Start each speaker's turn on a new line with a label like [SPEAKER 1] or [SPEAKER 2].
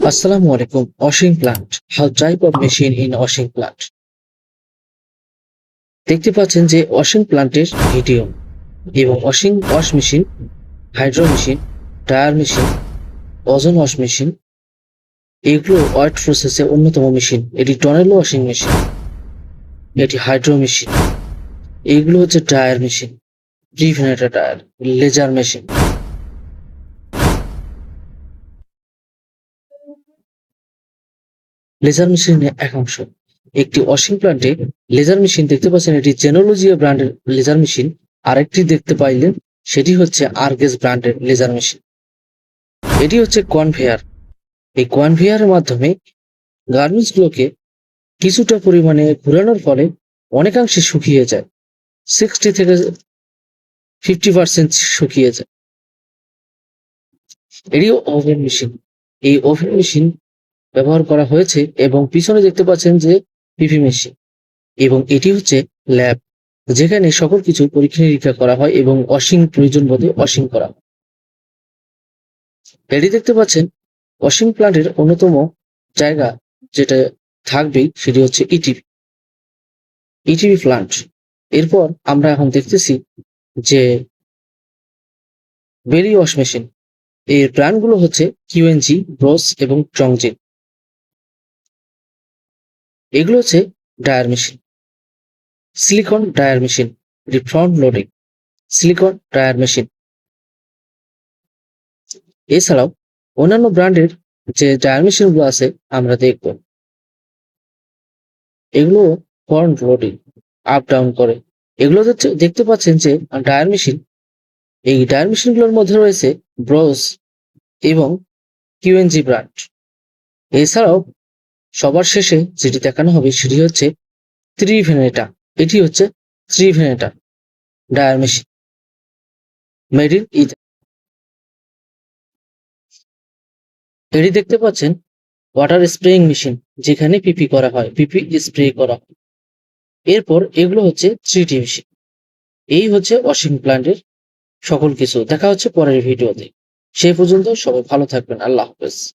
[SPEAKER 1] Assalamu alaikum. Washing plant. How type of machine in washing plant? দেখতে পাচ্ছেন যে ওয়াশিং প্লান্টের ভিডিও এবং washing wash machine hydro machine tyre machine ozone wash machine এগুলো ওয়াইট প্রসেসে অন্যতম মেশিন এটি টনেলো ওয়াশিং মেশিন এটি হাইড্রো মেশিন এগুলো হচ্ছে টায়ার মেশিন প্রিভেনেটার টায়ার লেজার মেশিন লেজার মেশিনের এক অংশ। একটি ওয়াশিং প্লান্টে লেজার মেশিন দেখতে পাচ্ছেন, এটি জেনোলজিয়া ব্র্যান্ডের লেজার মেশিন আরেকটি দেখতে পাইলেন সেটি হচ্ছে আরগেস ব্র্যান্ডের লেজার মেশিন এটি হচ্ছে কনভেয়ার এই কনভেয়ারের মাধ্যমে গার্মেন্টস গুলোকে কিছুটা পরিমাণে ঘুরানোর ফলে অনেকাংশে শুকিয়ে যায়। সিক্সটি থেকে ফিফটি পার্সেন্ট শুকিয়ে যায়। এটিও ওভেন মেশিন এই ওভেন মেশিন ব্যবহার করা হয়েছে এবং পিছনে দেখতে পাচ্ছেন যে পিভি মেশিন এবং এটি হচ্ছে ল্যাব, যেখানে সকল কিছু পরীক্ষা নিরীক্ষা করা হয় এবং ওয়াশিং প্রয়োজন বোধে ওয়াশিং করা হয়। এটি দেখতে পাচ্ছেন, ওয়াশিং প্লান্টের অন্যতম জায়গা যেটা থাকবেই সেটি হচ্ছে ইটিভি ইটিভি প্লান্ট এরপর আমরা এখন দেখতেছি যে বেরি ওয়াশ মেশিন, এর ব্র্যান্ডগুলো হচ্ছে কিউএনজি ব্রোস এবং চংজিন এগুলো হচ্ছে dryer machine silicon dryer machine front loading silicon dryer machine এছাড়াও অন্যান্য ব্র্যান্ডের যে ডায়ার মেশিনগুলো আছে, আমরা দেখব। এগুলো ফ্রন্ট লোডিং আপ ডাউন করে। এগুলো দেখতে পাচ্ছেন যে ডায়ার মেশিন এই ডায়ার মেশিনগুলোর মধ্যে রয়েছে ব্রোস এবং কিউএনজি ব্র্যান্ড এছাড়াও সবার শেষে যেটি দেখানো হবে সেটি হচ্ছে ত্রিভেনেটা। এটি হচ্ছে ত্রিভেনেটা। Dryer machine. মেড ইন ইথ এটি দেখতে পাচ্ছেন ওয়াটার স্প্রেইং মেশিন যেখানে পিপি করা হয়। পিপি স্প্রে করা হয়। এরপর এগুলো হচ্ছে থ্রি মেশিন এই হচ্ছে ওয়াশিং প্ল্যান্টের সকল কিছু। দেখা হচ্ছে পরের ভিডিওতে। সেই পর্যন্ত সবাই ভালো থাকবেন। আল্লাহ হাফেজ।